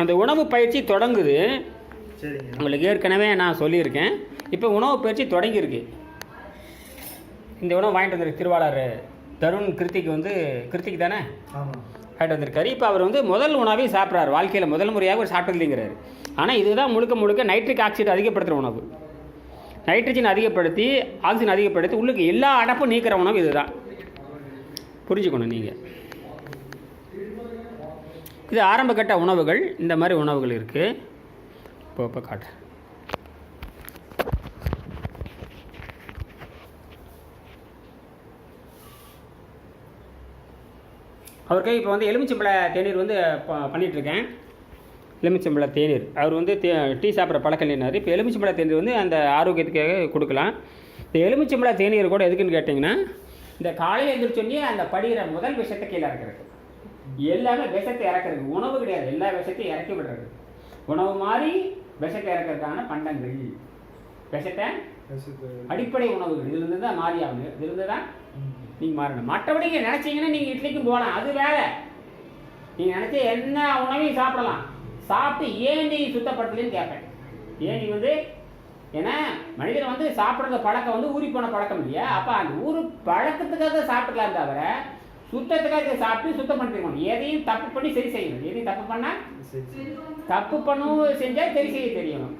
அந்த உணவு பயிற்சி தொடங்குது. சரிங்க. உங்களுக்கு ஏற்கனவே நான் சொல்லியிருக்கேன். இப்போ உணவு பயிற்சி தொடங்கியிருக்கு. இந்த உணவு வாங்கிட்டு வந்திருக்கு திருவாளர் தருண் கிருத்திக் வந்து கிருத்திக் தானே? வாங்கிட்டு வந்திருக்காரு. இப்போ அவர் வந்து முதல் உணவே சாப்பிட்றாரு. வாழ்க்கையில் முதல் முறையாக ஒரு சாப்பிட்டது இல்லைங்கிறாரு ஆனால் இதுதான் முழுக்க முழுக்க நைட்ரிக் ஆக்சைடு அதிகப்படுத்துகிற உணவு. நைட்ரஜன் அதிகப்படுத்தி ஆக்சிஜன் அதிகப்படுத்தி உள்ளுக்கு எல்லா அடப்பும் நீக்கிற உணவு இதுதான். புரிஞ்சுக்கணும் நீங்கள் இது ஆரம்ப கட்ட உணவுகள். இந்த மாதிரி உணவுகள் இருக்குது இப்போ இப்போ காட்டுறேன் அவருக்கு இப்போ வந்து எலுமிச்சம்பழ தேநீர் வந்து ப- பண்ணிகிட்ருக்கேன் எலுமிச்சம்பழ தேநீர். அவர் வந்து தே டீ சாப்பிட்ற பழக்கம் இல்லைனாரு இப்போ எலுமிச்சம்பழ தேநீர் வந்து அந்த ஆரோக்கியத்துக்காக கொடுக்கலாம். இந்த எலுமிச்சம்பழ தேநீர் கூட எதுக்குன்னு கேட்டிங்கன்னா இந்த காலையில் எழுந்திரிச்சோன்னே அந்த படிகிற முதல் விஷயத்தை கீழே இருக்கிறது எல்லாமே விஷத்தை இறக்குறது உணவு கிடையாது. எல்லா விஷத்தையும் இறக்கி விடுறது. உணவு மாதிரி விஷத்தை இறக்கிறதுக்கான பண்டங்கள். விஷத்தை அடிப்படை உணவுகள். இதுலேருந்து தான் மாறி ஆகணும். இதுலேருந்து தான் நீங்கள் மாறணும். மற்றபடி நீங்கள் நினச்சிங்கன்னா நீங்கள் இட்லிக்கும் போகலாம். அது வேற. நீங்கள் நினச்ச என்ன உணவையும் சாப்பிடலாம். சாப்பிட்டு ஏன் நீ சுத்தப்படுத்தலன்னு கேட்பேன் ஏன் நீ வந்து ஏன்னா மனிதன் வந்து சாப்பிட்ற பழக்கம் வந்து ஊறி போன பழக்கம் இல்லையா? அப்போ அந்த ஊரு பழக்கத்துக்காக சாப்பிட்டுக்கலாம் தவிர சுத்தத்துக்காக இதை சாப்பிட்டு சுத்தம் பண்ணிருக்கணும் எதையும் தப்பு பண்ணி சரி செய்யணும். எதையும் தப்பு பண்ணால் தப்பு பண்ணவும் செஞ்சால் சரி செய்ய தெரியணும்.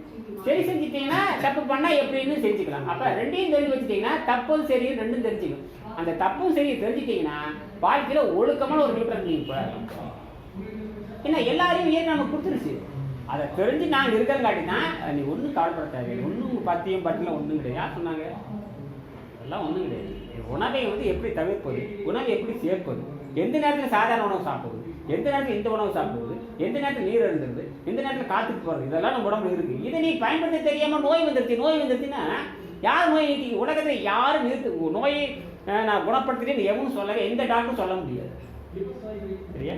சரி செஞ்சுட்டீங்கன்னா தப்பு பண்ணால் எப்படின்னு செஞ்சுக்கலாம். அப்போ ரெண்டையும் தெரிஞ்சு வச்சுட்டீங்கன்னா தப்பும் சரி ரெண்டும் தெரிஞ்சுக்கணும் அந்த தப்பும் சரி தெரிஞ்சுட்டீங்கன்னா வாழ்க்கையில் ஒழுக்கமான ஒரு நியூட்ரல் நீங்கள் போயிடலாம். ஏன்னா எல்லாரையும் ஏன் நம்ம கொடுத்துருச்சு. அதை தெரிஞ்சு நான் இருக்கிறங்காட்டி தான் நீ ஒன்றும் கவலைப்பட தேவையில்லை. ஒன்றும் பத்தியும் பட்டிலாம் ஒன்றும் கிடையாது. யார் சொன்னாங்க? அதெல்லாம் ஒன்றும் கிடையாது. உணவை வந்து எப்படி தவிர்ப்பது? உணவை எப்படி சேர்ப்பது? எந்த நேரத்தில் சாதாரண உணவு சாப்பிடுவது? எந்த நேரத்தில் இந்த உணவு சாப்பிடுவது? எந்த நேரத்தில் நீர் அருந்துறது எந்த நேரத்தில் காத்துட்டு போகிறது இதெல்லாம் நம்ம உடம்புல இருக்குது இதை நீ பயன்படுத்த தெரியாமல் நோய் வந்துருச்சு நோய் வந்துருச்சுன்னா யார் நோய் நீக்கி உலகத்தில் யாரும் நிறுத்து நோயை நான் குணப்படுத்துகிறேன்னு எவனும் சொல்லவே எந்த டாக்டரும் சொல்ல முடியாது. சரியா?